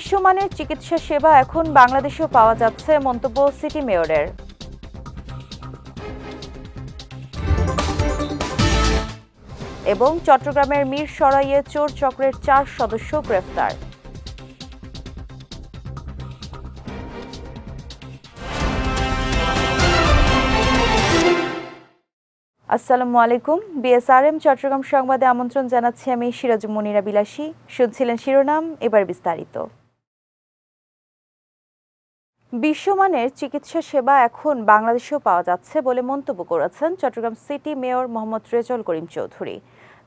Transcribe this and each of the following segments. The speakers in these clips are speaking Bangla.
বিশ্বমানের চিকিৎসা সেবা এখন বাংলাদেশেও পাওয়া যাচ্ছে, মন্তব্য সিটি মেয়রের। এবং চট্টগ্রামের মীর সরাইয়ে চোর চক্রের চার সদস্য গ্রেফতার। আসসালামু আলাইকুম। বিএসআরএম চট্টগ্রাম সংবাদে আমন্ত্রণ জানাচ্ছি আমি সিরাজ মনিরা বিলাসী। শুনছিলেন শিরোনাম, এবার বিস্তারিত। বিশ্বমানের চিকিৎসা সেবা এখন বাংলাদেশেও পাওয়া যাচ্ছে বলে মন্তব্য করেছেন চট্টগ্রাম সিটি মেয়র মোহাম্মদ রেজল করিম চৌধুরী।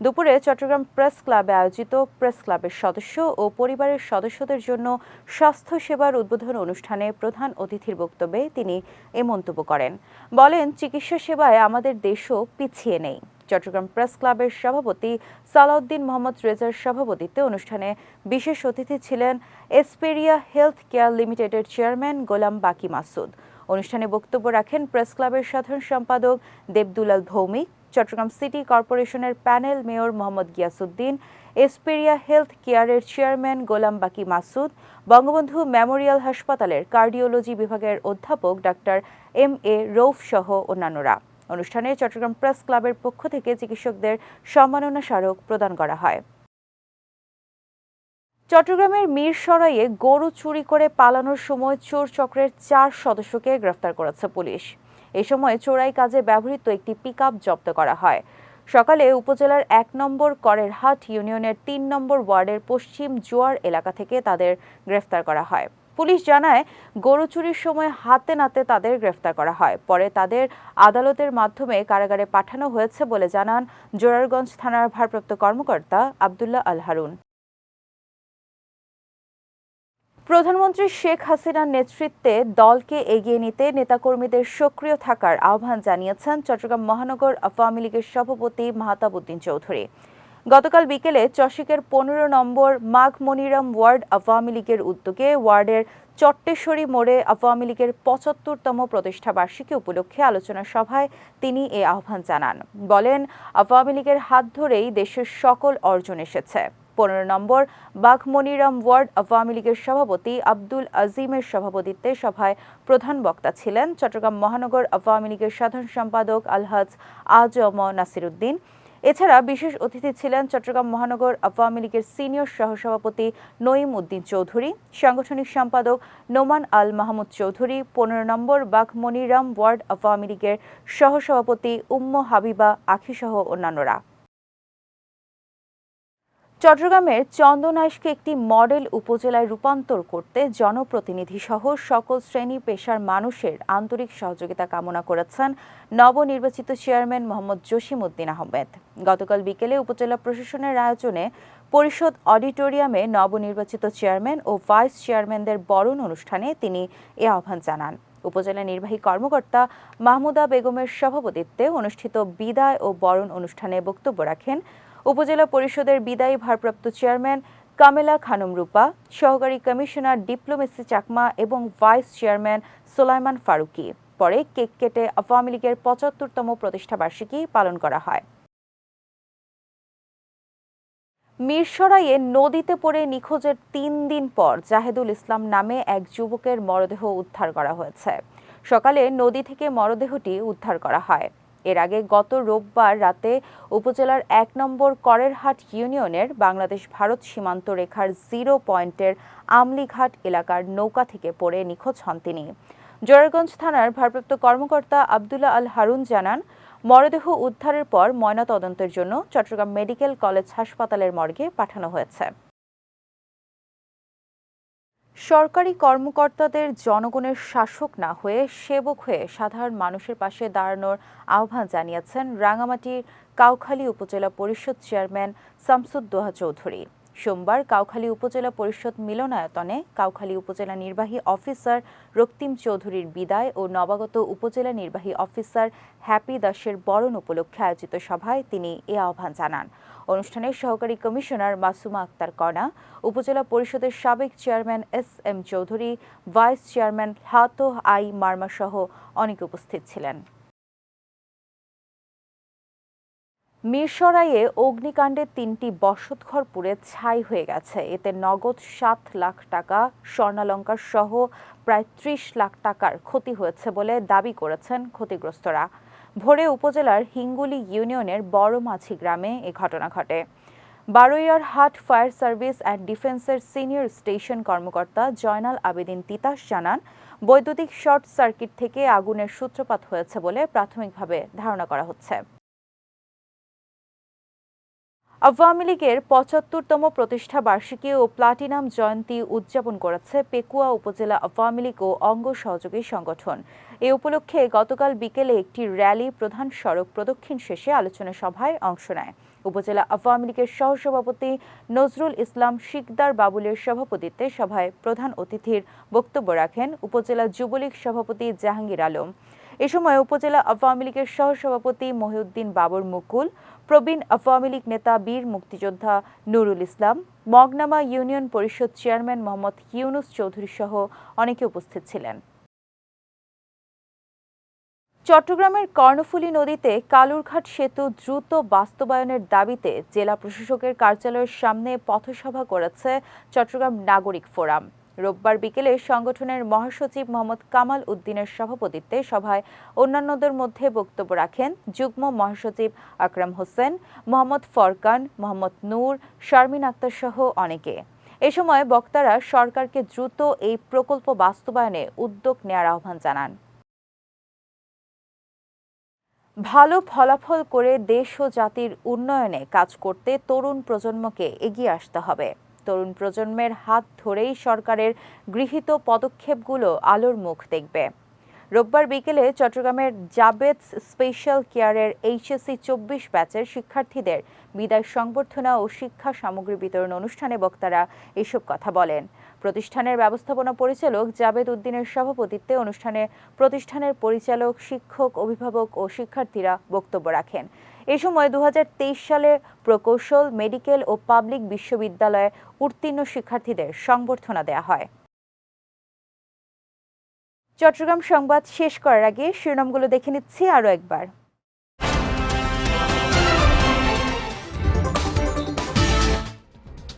দুপুরে চট্টগ্রাম প্রেস ক্লাবে আয়োজিত প্রেস ক্লাবের সদস্য ও পরিবারের সদস্যদের জন্য স্বাস্থ্য সেবার উদ্বোধন অনুষ্ঠানে প্রধান অতিথির বক্তব্যে তিনি এ মন্তব্য করেন। বলেন, চিকিৎসা সেবায় আমাদের দেশও পিছিয়ে নেই। চট্টগ্রাম প্রেস ক্লাবের সভাপতি সালাউদ্দিন মোহাম্মদ রেজার সভাপতিত্বে অনুষ্ঠানে বিশেষ অতিথি ছিলেন এসপেরিয়া হেলথ কেয়ার লিমিটেডের চেয়ারম্যান গোলাম বাকি মাসুদ। অনুষ্ঠানে বক্তব্য রাখেন প্রেস ক্লাবের সাধারণ সম্পাদক দেবদুলাল ভৌমিক চট্টগ্রাম সিটি কর্পোরেশনের panel mayor Mohammad Giasuddin Esperia health কেয়ারের চেয়ারম্যান গোলাম বাকি মাসুদ, বঙ্গবন্ধু মেমোরিয়াল হাসপাতালের কার্ডিওলজি বিভাগের অধ্যাপক ডাক্তার এম এ রৌফ সহ অন্যান্যরা। অনুষ্ঠানে চট্টগ্রাম প্রেস ক্লাবের পক্ষ থেকে চিকিৎসকদের সম্মাননা স্মারক প্রদান করা হয়। চট্টগ্রামের মিরসরাইয়ে গরু চুরি করে পালানোর সময় চোর চক্রের চার সদস্যকে গ্রেফতার করেছে পুলিশ। এ সময় চোরাই কাজে ব্যবহৃত একটি পিকআপ জব্দ করা হয়। সকালে উপজেলার এক নম্বর করের হাট ইউনিয়নের তিন নম্বর ওয়ার্ডের পশ্চিম জোয়ার এলাকা থেকে তাদের গ্রেফতার করা হয়। পুলিশ জানায়, গরু চুরির সময় হাতে নাতে তাদের গ্রেফতার করা হয়। পরে তাদের আদালতের মাধ্যমে কারাগারে পাঠানো হয়েছে বলে জানান জোরারগঞ্জ থানার ভারপ্রাপ্ত কর্মকর্তা আবদুল্লাহ আল হারুন। প্রধানমন্ত্রী শেখ হাসিনার নেতৃত্বে দলকে এগিয়ে নিতে নেতাকর্মীদের সক্রিয় থাকার আহ্বান জানিয়েছেন চট্টগ্রাম মহানগর আওয়ামী লীগের সভাপতি মাহতাবুদ্দিন চৌধুরী। গতকাল বিকেলে চশিকের পনেরো নম্বর মাঘ মনিরাম ওয়ার্ড আওয়ামী লীগের উদ্যোগে ওয়ার্ডের চট্টেশ্বরী মোড়ে আওয়ামী লীগের পঁচাত্তরতম প্রতিষ্ঠা বার্ষিকী উপলক্ষে আলোচনা সভায় তিনি এ আহ্বান জানান। বলেন, আওয়ামী লীগের হাত ধরেই দেশের সকল অর্জন এসেছে। পনেরো নম্বর বাঘমনিরাম ওয়ার্ড আওয়ামী লীগের সভাপতি আব্দুল আজিমের সভাপতিত্বে সভায় প্রধান বক্তা ছিলেন চট্টগ্রাম মহানগর আওয়ামী লীগের সাধারণ সম্পাদক আলহাজ আজম নাসিরুদ্দিন। এছাড়া বিশেষ অতিথি ছিলেন চট্টগ্রাম মহানগর আওয়ামী লীগের সিনিয়র সহসভাপতি নঈম উদ্দিন চৌধুরী, সাংগঠনিক সম্পাদক নোমান আল মাহমুদ চৌধুরী, পনেরো নম্বর বাঘমনিরাম ওয়ার্ড আওয়ামী লীগের সহসভাপতি উম্ম হাবিবা আখিসহ অন্যান্যরা। চট্টগ্রামের চন্দনাইশকে একটি মডেল উপজেলায় রূপান্তর করতে জনপ্রতিনিধি সহ সকল শ্রেণি পেশার মানুষের আন্তরিক সহযোগিতা কামনা করেছেন নবনির্বাচিত চেয়ারম্যান মোহাম্মদ জসিম উদ্দিন আহমেদ। গতকাল বিকেলে উপজেলা প্রশাসনের আয়োজনে পরিষদ অডিটোরিয়ামে নবনির্বাচিত চেয়ারম্যান ও ভাইস চেয়ারম্যানদের বরণ অনুষ্ঠানে তিনি এ আহ্বান জানান। উপজেলা নির্বাহী কর্মকর্তা মাহমুদা বেগমের সভাপতিত্বে অনুষ্ঠিত বিদায় ও বরণ অনুষ্ঠানে বক্তব্য রাখেন উপজেলা পরিষদের বিদায়ী ভারপ্রাপ্ত চেয়ারম্যান কামেলা খানম রূপা, সহকারী কমিশনার ডিপ্লোমেসি চাকমা এবং ভাইস চেয়ারম্যান সোলাইমান ফারুকি। পরে কেক কেটে আওয়ামী লীগের পঁচাত্তরতম প্রতিষ্ঠা বার্ষিকী পালন করা হয়। মিরসরাইয়ে নদীতে পড়ে নিখোঁজের তিন দিন পর জাহেদুল ইসলাম নামে এক যুবকের মরদেহ উদ্ধার করা হয়েছে। সকালে নদী থেকে মরদেহটি উদ্ধার করা হয়। এর আগে গত রোববার রাতে উপজেলার এক নম্বর করেরহাট ইউনিয়নের বাংলাদেশ ভারত সীমান্ত রেখার জিরো পয়েন্টের আমলিঘাট এলাকার নৌকা থেকে পড়ে নিখোঁজ হন তিনি। জোরারগঞ্জ থানার ভারপ্রাপ্ত কর্মকর্তা আবদুল্লাহ আল হারুন জানান, মরদেহ উদ্ধারের পর ময়নাতদন্তের জন্য চট্টগ্রাম মেডিকেল কলেজ হাসপাতালের মর্গে পাঠানো হয়েছে। সরকারি কর্মকর্তাদের জনগণের শাসক না হয়ে সেবক হয়ে সাধারণ মানুষের পাশে দাঁড়ানোর আহ্বান জানিয়েছেন রাঙামাটির কাউখালী উপজেলা পরিষদ চেয়ারম্যান শামসুদ্দোহা চৌধুরী। সোমবার কাউখালী উপজেলা পরিষদ মিলনায়তনে কাউখালী উপজেলা নির্বাহী অফিসার রক্তিম চৌধুরীর বিদায় ও নবাগত উপজেলা নির্বাহী অফিসার হ্যাপি দাসের বরণ উপলক্ষে আয়োজিত সভায় তিনি এ আহ্বান জানান। অনুষ্ঠানে সহকারী কমিশনার মাসুমা আক্তার কণা, উপজেলা পরিষদের সাবেক chairman S M Chowdhury, vice chairman Hato Ai Marma সহ অনেকে উপস্থিত ছিলেন। মিরসরাইয়ে অগ্নিকাণ্ডে তিনটি বসতঘর পুড়ে ছাই হয়ে গেছে। এতে নগদ সাত লাখ টাকা, স্বর্ণালঙ্কার সহ প্রায় ত্রিশ লাখ টাকার ক্ষতি হয়েছে বলে দাবি করেছেন ক্ষতিগ্রস্তরা। ভোরে উপজেলার হিঙ্গুলি ইউনিয়নের বড়মাছি গ্রামে এ ঘটনা ঘটে। বারুইয়ার হাট ফায়ার সার্ভিস অ্যান্ড ডিফেন্সের সিনিয়র স্টেশন কর্মকর্তা জয়নাল আবেদিন তিতাস জানান, বৈদ্যুতিক শর্ট সার্কিট থেকে আগুনের সূত্রপাত হয়েছে বলে প্রাথমিকভাবে ধারণা করা হচ্ছে। আওয়ামী লীগের পঁচাত্তরতম প্রতিষ্ঠা বার্ষিকী ও প্লাটিনাম জয়ন্তী উদযাপন করেছে পেকুয়া উপজেলা আওয়ামী লীগ ও অঙ্গ সহযোগী সংগঠন। এ উপলক্ষে গতকাল বিকেলে একটি র্যালি প্রধান সড়ক প্রদক্ষিণ শেষে আলোচনা সভায় অংশ নেয়। উপজেলা আওয়ামী লীগের সহসভাপতি নজরুল ইসলাম শিকদার বাবুলের সভাপতিত্বে সভায় প্রধান অতিথির বক্তব্য রাখেন উপজেলা যুবলীগ সভাপতি জাহাঙ্গীর আলম। এ সময় উপজেলা আওয়ামী লীগের সহসভাপতি মহিউদ্দিন বাবর মুকুল, প্রবীণ আওয়ামী লীগ নেতা বীর মুক্তিযোদ্ধা নুরুল ইসলাম, মগনামা ইউনিয়ন পরিষদ চেয়ারম্যান মোহাম্মদ ইউনুস চৌধুরী সহ অনেকে উপস্থিত ছিলেন। চট্টগ্রামের কর্ণফুলী নদীতে কালুরঘাট সেতু দ্রুত বাস্তবায়নের দাবিতে জেলা প্রশাসকের কার্যালয়ের সামনে পথসভা করেছে চট্টগ্রাম নাগরিক ফোরাম। রোববার বিকেলে সংগঠনের মহাসচিব মোহাম্মদ কামাল উদ্দিনের সভাপতিত্বে সভায় অন্যান্যদের মধ্যে বক্তব্য রাখেন যুগ্ম মহাসচিব আকরাম হোসেন, মোহাম্মদ ফরকান, মোহাম্মদ নূর, শারমিন আক্তার সহ অনেকে। এ সময় বক্তারা সরকারকে দ্রুত এই প্রকল্প বাস্তবায়নে উদ্যোগ নেওয়ার আহ্বান জানান। ভালো ফলাফল করে দেশ ও জাতির উন্নয়নে কাজ করতে তরুণ প্রজন্মকে এগিয়ে আসতে হবে। তরুণ প্রজন্মের হাত ধরেই সরকারের গৃহীত পদক্ষেপগুলো আলোর মুখ দেখবে। রোববার বিকেলে চট্টগ্রামের জাবেদ স্পেশাল কেয়ারের এইচএসসি চব্বিশ ব্যাচের শিক্ষার্থীদের বিদায় সংবর্ধনা ও শিক্ষা সামগ্রী বিতরণ অনুষ্ঠানে বক্তারা এসব কথা বলেন। প্রতিষ্ঠানের ব্যবস্থাপনা পরিচালক জাবেদ উদ্দিনের সভাপতিত্বে অনুষ্ঠানে প্রতিষ্ঠানের পরিচালক, শিক্ষক, অভিভাবক ও শিক্ষার্থীরা বক্তব্য রাখেন। এ সময় দু হাজার তেইশ সালে প্রকৌশল, মেডিকেল ও পাবলিক বিশ্ববিদ্যালয়ে উত্তীর্ণ শিক্ষার্থীদের সংবর্ধনা দেওয়া হয়। চট্টগ্রাম সংবাদ শেষ করার আগে শিরোনামগুলো দেখে নিচ্ছি আরও একবার।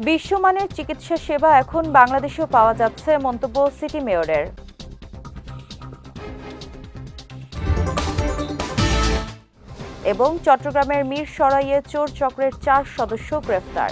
বিশ্বমানের চিকিৎসা সেবা এখন বাংলাদেশেও পাওয়া যাচ্ছে মন্তব্য সিটি মেয়রের। এবং চট্টগ্রামের মীর সরাইয়ে চোর চক্রের চার সদস্য গ্রেফতার।